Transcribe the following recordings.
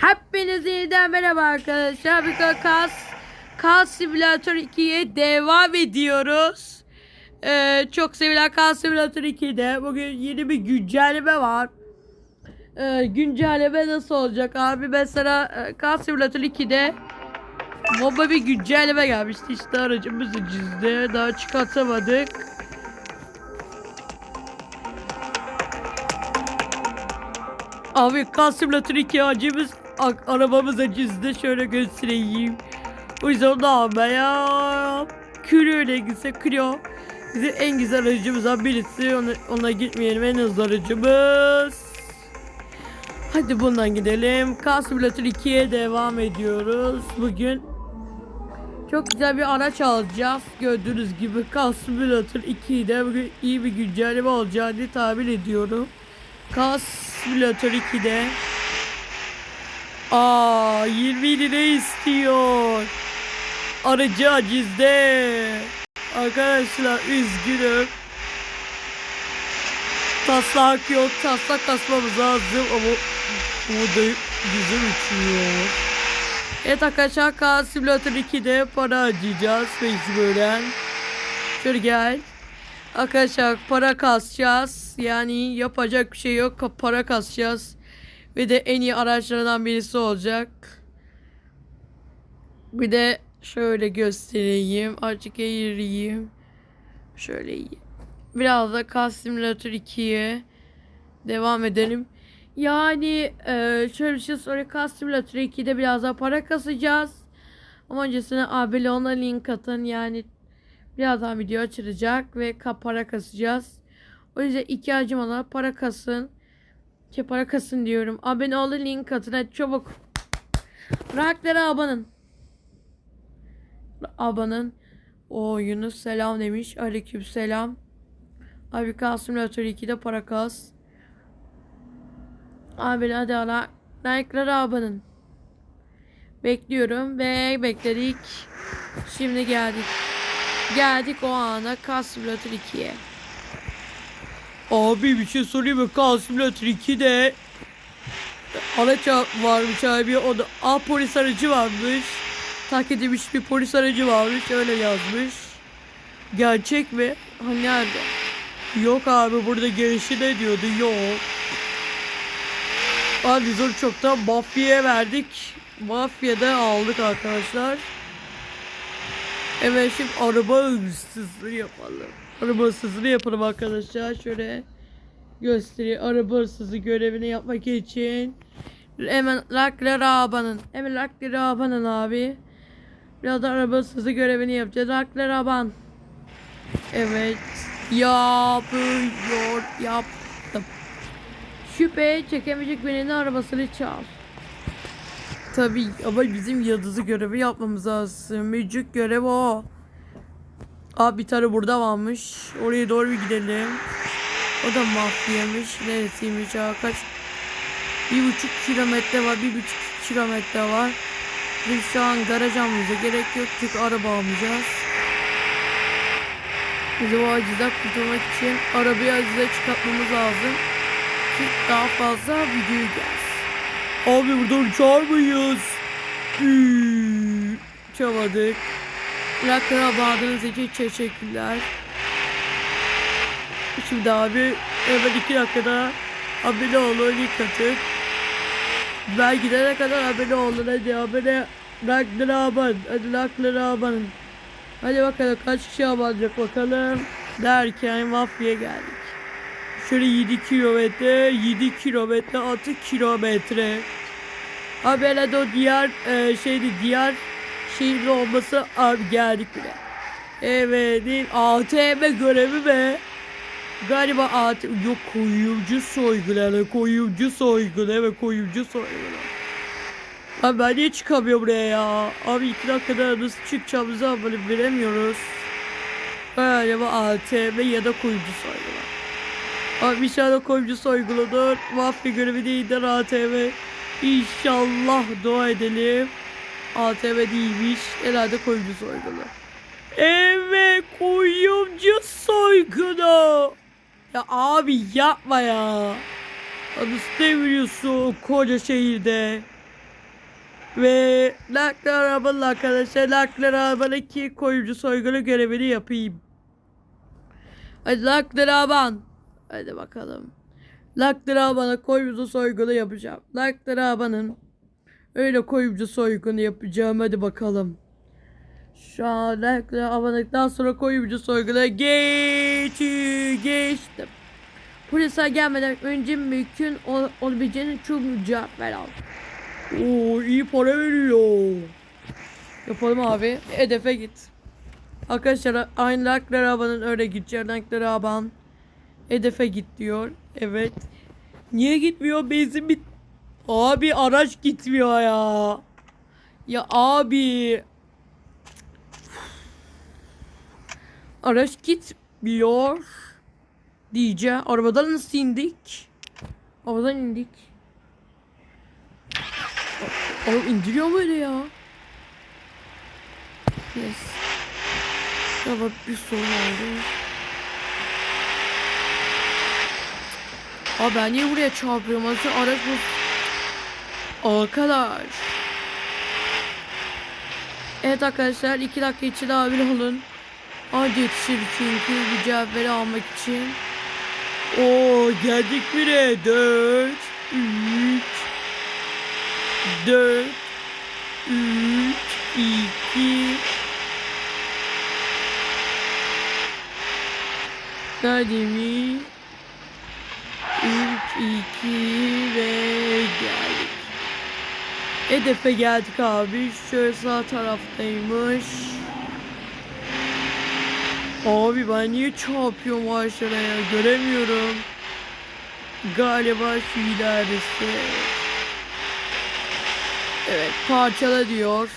Hepinize yeniden merhaba arkadaşlar. Bir kas, kas simülatör 2'ye devam ediyoruz. Ee, çok sevilen kas simülatör 2'de bugün yeni bir güncelleme var. Ee, güncelleme nasıl olacak abi? Mesela e, kas simülatör 2'de Moba bir güncelleme gelmişti. İşte aracımızı cizdi. Daha çıkartamadık. Abi kas simülatör 2 acımız a- arabamıza cizdi. Şöyle göstereyim. O yüzden onu almaya Clio'ya gitse Clio bizim en güzel aracımızdan birisi. Ona, ona gitmeyelim en hızlı aracımız. Hadi bundan gidelim. Kas simülatör 2'ye devam ediyoruz. Bugün çok güzel bir araç alacağız. Gördüğünüz gibi Kas Simulator 2'de bugün iyi bir güncelleme olacağını tahmin ediyorum. Kas Simulator 2'de Aa 20 lira istiyor. Aracı acizde. Arkadaşlar üzgünüm. Taslak yok. Taslak kasmamız lazım ama bu da güzel uçuyor. Evet arkadaşlar Kaan Simulator 2'de para harcayacağız mecburen. Şöyle gel. Arkadaşlar para kasacağız. Yani yapacak bir şey yok. Para kasacağız. Ve de en iyi araçlardan birisi olacak. Bir de şöyle göstereyim. Açık eğireyim. Şöyle iyi. Biraz da Car Simulator 2'ye devam edelim. Yani e, şöyle bir şey söyleyeyim. Car Simulator 2'de biraz daha para kasacağız. Ama öncesine abone ona link atın. Yani birazdan video açılacak ve para kasacağız. O yüzden ihtiyacım olan para kasın. Ki para kasın diyorum. Abone olun link atın. Hadi çabuk. Rahatlara abanın. Abanın. O Yunus selam demiş. Aleyküm selam. Abi kas simülatör 2'de para kas. Abi hadi ala. Like'lara abanın. Bekliyorum ve bekledik. Şimdi geldik. Geldik o ana kas simülatör 2'ye. Abi bir şey sorayım mı? Kas simülatör 2'de araç varmış abi. O da A polis aracı varmış. Takip edilmiş bir polis aracı varmış. Öyle yazmış. Gerçek mi? Ha nerede? Yok abi burada girişi ne diyordu? Yok. Abi onu çoktan mafyaya verdik. Mafyada aldık arkadaşlar. Evet şimdi araba hırsızlığı yapalım. Araba hırsızlığı yapalım arkadaşlar. Şöyle göstereyim. Araba hırsızı görevini yapmak için. Hemen Lakler Aban'ın. Hemen Lakler Aban'ın abi. Biraz da araba hırsızı görevini yapacağız. Lakler Aban. Evet. Yapıyor. Yaptım. Şüphe çekemeyecek birinin arabasını çal. Tabii ama bizim yıldızı görevi yapmamız lazım. Mecuk görev o. Abi bir tane burada varmış. Oraya doğru bir gidelim. O da mafyamış. Neresiymiş ya? Kaç? Bir buçuk kilometre var. Bir buçuk kilometre var. Biz şu an garaj gerek yok. Çünkü araba almayacağız. Biz o acizden kurtulmak için arabayı acize çıkartmamız lazım. Ki daha fazla video gelsin. Abi buradan uçar mıyız? Uçamadık. Lakra bağladığınız için teşekkürler. Şimdi abi hemen iki dakikada abone olun ilk atıp ben gidene kadar abone olun hadi abone Lakra aban hadi Lakra abanın Hadi bakalım kaç kişi abanacak bakalım derken mafya geldik. Şöyle 7 kilometre, 7 kilometre, 6 kilometre. Abi o diğer e, şeydi, diğer şehirli olması abi geldik bile. Evet, değil, ATM görevi be. Galiba ATM, yok koyucu soygunu, koyucu soygunu, evet koyucu soygunu. Abi ben niye çıkamıyorum buraya ya? Abi iki dakikada nasıl çıkacağımızı haberi veremiyoruz. Galiba ATM ya da koyucu soygunu. Abi inşallah koyucu soyguludur. Mafya görevi değildir ATV. İnşallah dua edelim. ATV değilmiş. Herhalde koyucu soygunu. Evet koyucu soygunu. Ya abi yapma ya. Nasıl deviriyorsun koca şehirde? Ve laklı arabalı arkadaşlar laklı arabadaki koyucu soygunu görevini yapayım. Hadi laklı araban. Hadi bakalım. Laklı arabana koyucu soygunu yapacağım. Laklı arabanın öyle koyucu soygunu yapacağım. Hadi bakalım. Şu an laklı arabanıktan sonra koyucu soyguna geç geçtim. Polisler gelmeden önce mümkün ol- olabileceğini çok cevap ver al. Oo iyi para veriyor. Yapalım abi. Hedefe git. Arkadaşlar aynı laklar arabanın öyle gideceği laklar araban. Hedefe git diyor. Evet. Niye gitmiyor? Benzin bit. Abi araç gitmiyor ya. Ya abi. Araç gitmiyor. Diyeceğim. Arabadan nasıl indik? Arabadan indik. Oğlum indiriyor mu ya? Yes. Ya bak bir sorun oldu. Aa ben niye buraya çarpıyorum? Nasıl araç bu? Arkadaş. Evet arkadaşlar 2 dakika içinde abone olun. Hadi yetişir çünkü bu cevapları almak için. Oo geldik bire. 4 3 4 3 2 Neredeymiş? 3, 2 ve geldik. Hedefe geldik abi. Şöyle sağ taraftaymış. Abi ben niye çarpıyorum aşağıya göremiyorum. Galiba şu ilerisi. Evet parçala diyor.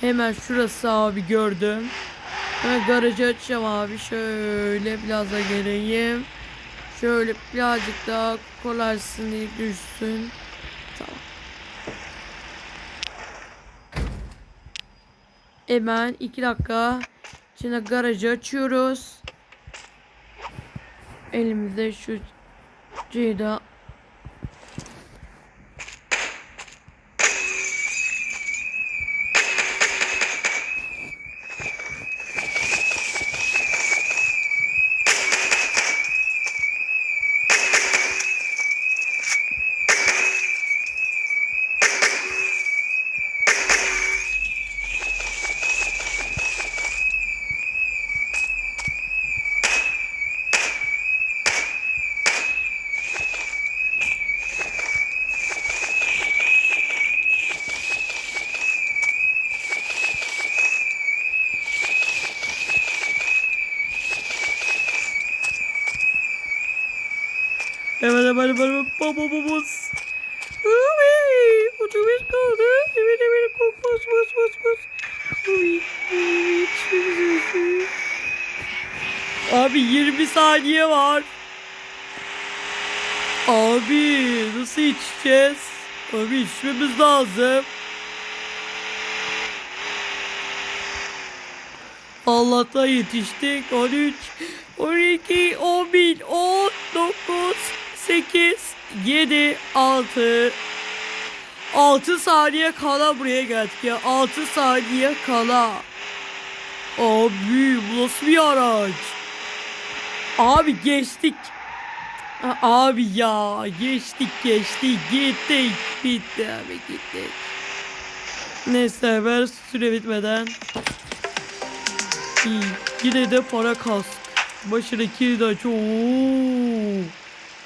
Hemen şurası abi gördüm. Ben garajı açacağım abi. Şöyle biraz da geleyim. Şöyle birazcık daha kolarsın diye düşsün. Tamam. Hemen iki dakika. Şimdi garajı açıyoruz. Elimizde şu ceyda Hemen hemen babamız. Uy, otobüs kaldı. Hemen koş bas bas bas bas. Uy, uy, Abi 20 saniye var. Abi nasıl içeceğiz? Abi içmemiz lazım. Allah'tan yetiştik. 13, 12, 11, 10, 9, 8, 7, 6. 6 saniye kala buraya geldik ya. 6 saniye kala. Abi bu nasıl bir araç? Abi geçtik. Abi ya geçtik geçtik gittik bitti abi gittik. Neyse ben süre bitmeden İyi. Yine de para kask. Başındaki de aç.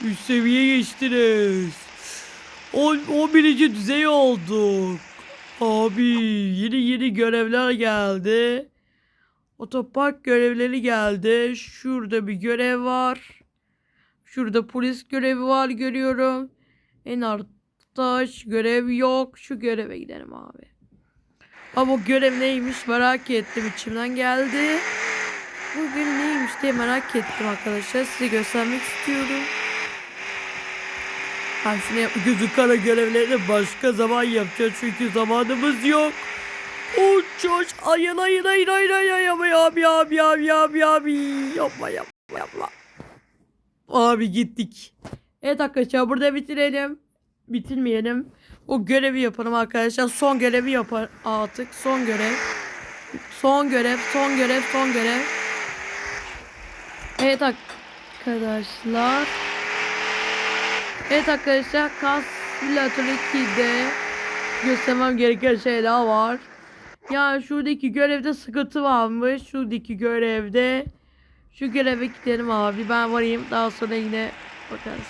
Üst seviye geçtiniz. 10, 11. düzey olduk. Abi yeni yeni görevler geldi. Otopark görevleri geldi. Şurada bir görev var. Şurada polis görevi var görüyorum. En altta görev yok. Şu göreve gidelim abi. Ama görev neymiş merak ettim içimden geldi. Bugün neymiş diye merak ettim arkadaşlar. Size göstermek istiyorum. Aslında gözü kara görevlerini başka zaman yapacağız çünkü zamanımız yok. Uçuş ayın ayın ayın ayın ayın ayın abi abi abi abi abi yapma yapma yapma. Abi gittik. Evet arkadaşlar burada bitirelim. Bitirmeyelim. O görevi yapalım arkadaşlar. Son görevi yapar artık. Son görev. Son görev, son görev, son görev. Evet arkadaşlar. Evet arkadaşlar Kas Simulator 2'de göstermem gereken şeyler var. Ya şuradaki görevde sıkıntı varmış. Şuradaki görevde şu göreve gidelim abi. Ben varayım. Daha sonra yine bakarız.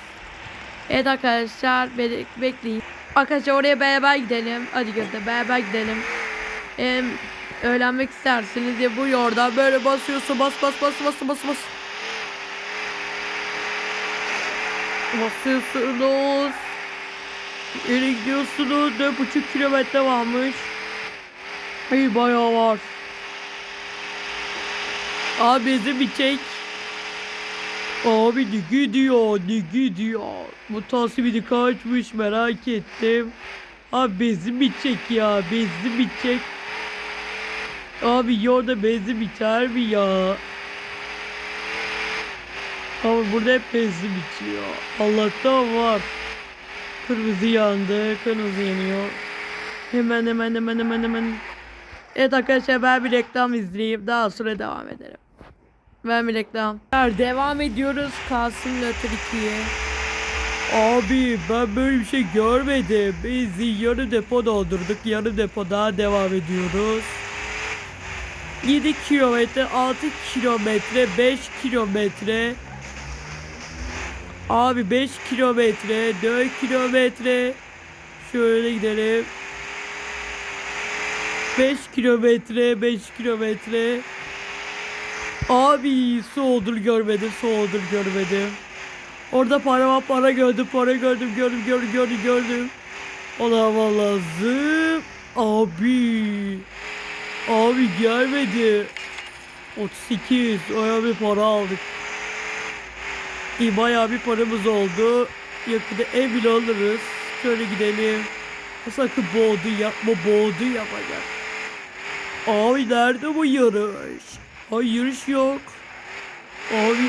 Evet arkadaşlar be bekleyin. Arkadaşlar oraya beraber gidelim. Hadi göster beraber gidelim. Hem öğrenmek isterseniz ya bu yolda böyle basıyorsun bas bas bas bas bas bas. Basıyorsunuz. Yere gidiyorsunuz. 4,5 kilometre varmış. Hey bayağı var. Abi bizi bir çek. Abi ne gidiyor ne gidiyor. Bu tasviri kaçmış merak ettim. Abi benzin bitecek ya benzin bitecek. Abi yolda benzin biter mi ya? Ama burada hep benzin bitiyor. Allah'tan var. Kırmızı yandı. Kırmızı yanıyor. Hemen hemen hemen hemen hemen. Evet arkadaşlar ben bir reklam izleyeyim. Daha sonra devam edelim. Ben bir reklam. Devam ediyoruz Kasım Lötür 2'ye. Abi ben böyle bir şey görmedim. Biz yarı depo doldurduk. Yarı depo daha devam ediyoruz. 7 kilometre, 6 kilometre, 5 kilometre. Abi 5 kilometre, 4 kilometre. Şöyle gidelim. 5 kilometre, 5 kilometre. Abi su olur görmedim, su olur görmedim. Orada para var, para gördüm, para gördüm, gördüm, gördüm, gördüm, gördüm. Ona vallahi zıp. Abi. Abi gelmedi. 38. Aya bir para aldık. İyi bayağı bir paramız oldu. Yakında ev bile alırız. Şöyle gidelim. Sakın boğdu yapma boğdu yapacak. Abi nerede bu yarış? Ay yarış yok. Abi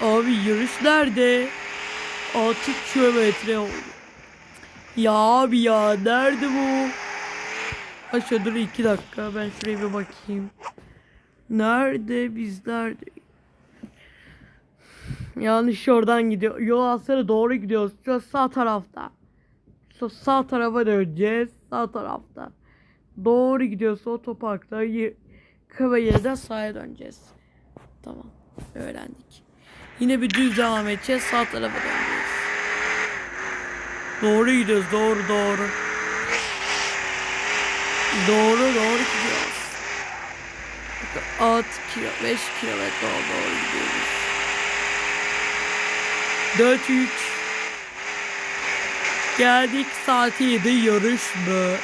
Abi yarış nerede? 6 kilometre oldu. Ya abi ya nerede bu? Aşağı dur 2 dakika ben şuraya bir bakayım. Nerede biz nerede? Yanlış oradan gidiyor. Yol aslında doğru gidiyoruz. Şu sağ tarafta. Şu sağ tarafa döneceğiz. Sağ tarafta. Doğru gidiyoruz otoparkta. Kavayer'den sağa döneceğiz. Tamam. Öğrendik. Yine bir düz devam edeceğiz. Sağ tarafa döneceğiz. Doğru gidiyoruz. Doğru doğru. Doğru doğru gidiyoruz. 6 kilo 5 kilometre doğru gidiyoruz. 4 3 Geldik saat 7 yarış mı?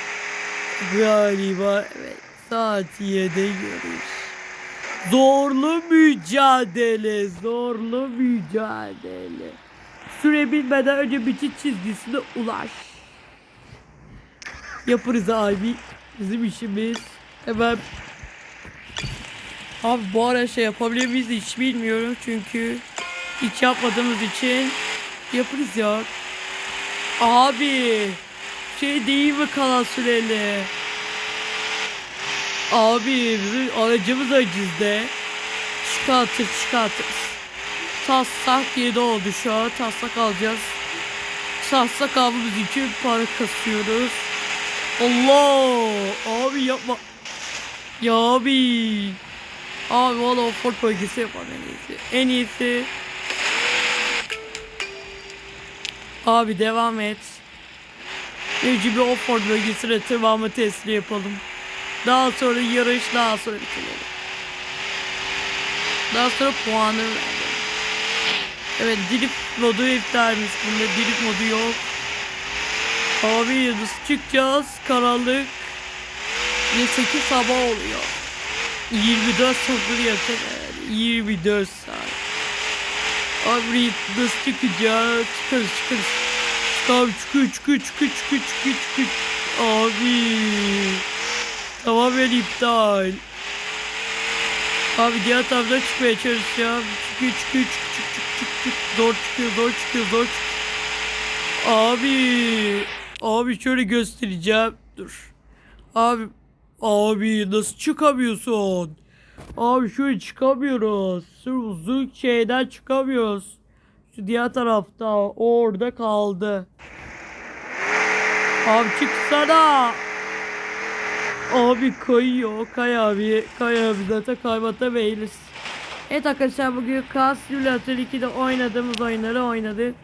Galiba evet saat 7 yarış. Zorlu mücadele, zorlu mücadele. Süre bilmeden önce bitiş çizgisine ulaş. Yaparız abi. Bizim işimiz. Hemen. Abi bu ara şey yapabilir miyiz hiç bilmiyorum çünkü hiç yapmadığımız için yaparız ya. Abi şey değil mi kalan süreli? Abi bizim aracımız acizde. Çıkartır çıkartır. Taslak 7 oldu şu an. Taslak alacağız. Taslak almamız için para kasıyoruz. Allah! Abi yapma. Ya abi. Abi valla Ford bölgesi yapalım en iyisi. En iyisi. Abi devam et. Önce bir Offroad bölgesine tırmanma testi yapalım. Daha sonra yarış, daha sonra bitirelim. Daha sonra puanı verelim. Evet, drift modu iptalmiş. Bunda drift modu yok. Abi nasıl çıkacağız? Karanlık. Ve 8 sabah oluyor. 24 sabır yeter. yani. 24 saat. Abi nasıl çıkacağız? Çıkarız çıkarız. Abi çıkıyor çıkıyor çıkıyor çıkıyor çıkıyor çıkıyor. Abi. Tamamen iptal. Abi diğer taraftan çıkmaya çalışacağım. Çıkıyor çıkıyor çık çık çık çık çık. Zor çıkıyor zor çıkıyor zor çıkıyor. Abi. Abi şöyle göstereceğim. Dur. Abi. Abi nasıl çıkamıyorsun? Abi şöyle çıkamıyoruz. Sırf uzun şeyden çıkamıyoruz. Şu diğer tarafta orada kaldı. Abi çıksana. Abi kayıyor. Kay abi. Kay abi zaten kaymata meyiliz. Evet arkadaşlar bugün Cars Simulator 2'de oynadığımız oyunları oynadık.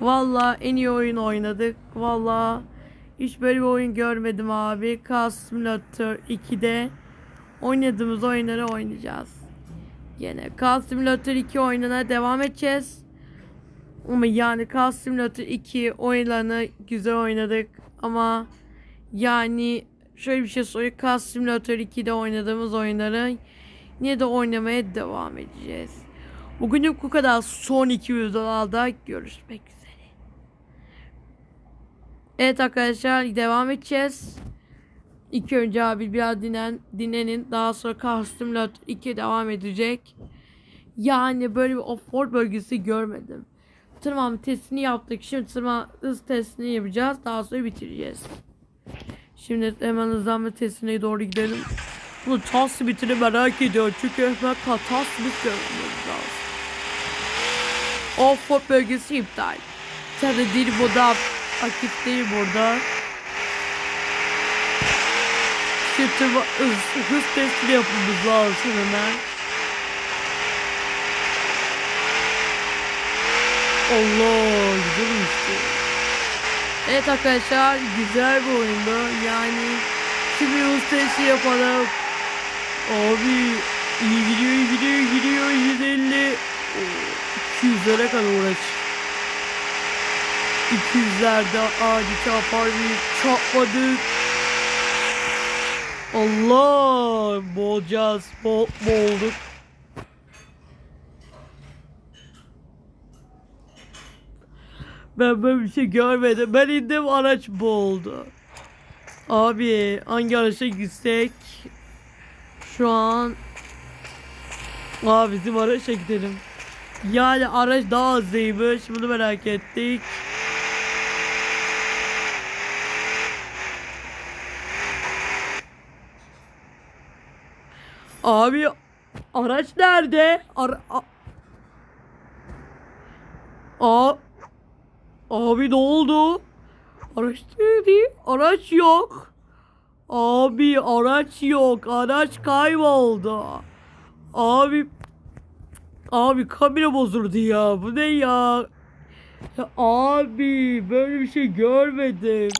Valla en iyi oyun oynadık. Valla hiç böyle bir oyun görmedim abi. Cars Simulator 2'de oynadığımız oyunları oynayacağız. Yine Cars Simulator 2 oyununa devam edeceğiz. Ama yani Cars Simulator 2 oyunlarını güzel oynadık ama yani şöyle bir şey söyleyeyim. Cars Simulator 2'de oynadığımız oyunları yine de oynamaya devam edeceğiz. Bugünlük bu kadar. Son iki videolarda görüşmek üzere. Evet arkadaşlar devam edeceğiz. İlk önce abi biraz dinlen, dinlenin. Daha sonra Cars Simulator 2 devam edecek. Yani böyle bir off-road bölgesi görmedim. Tırmanma testini yaptık. Şimdi tırmanma hız testini yapacağız. Daha sonra bitireceğiz. Şimdi hemen hızlanma testine doğru gidelim. Bu tas bitini merak ediyorum. Çünkü hemen katas bit görmemiz lazım. Off-road bölgesi iptal. Sen de dil burada aktif değil burada. Tırma- hız, testini yapmamız lazım hemen. Allah güzelmiş. Evet arkadaşlar güzel bir oyundu. Yani şimdi hız testi yapalım. Abi iyi gidiyor iyi gidiyor iyi gidiyor 150 Oo, 200'lere kadar uğraş. 200'lerde adi çarpar bir çarpmadık. Allah boğacağız bo boğulduk. Ben böyle bir şey görmedim. Ben indim araç boğuldu. Abi hangi araça gitsek? Şu an Aa bizim araça gidelim. Yani araç daha hızlıymış. Bunu merak ettik. Abi araç nerede? Ara a- Abi ne oldu? Araç nerede? Araç yok. Abi araç yok. Araç kayboldu. Abi Abi kamera bozuldu ya. Bu ne ya? ya? Abi böyle bir şey görmedim.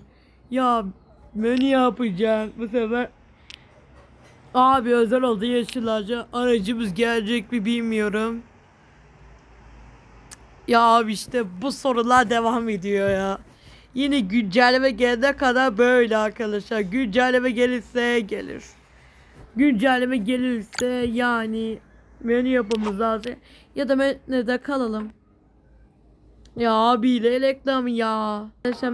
Ya ben ne yapacağım bu sefer? Abi özel oldu yaşlılarca aracımız gelecek mi bilmiyorum. Ya abi işte bu sorular devam ediyor ya. Yine güncelleme gelene kadar böyle arkadaşlar. Güncelleme gelirse gelir. Güncelleme gelirse yani menü yapmamız lazım. Ya da menüde kalalım. Ya abiyle reklam ya.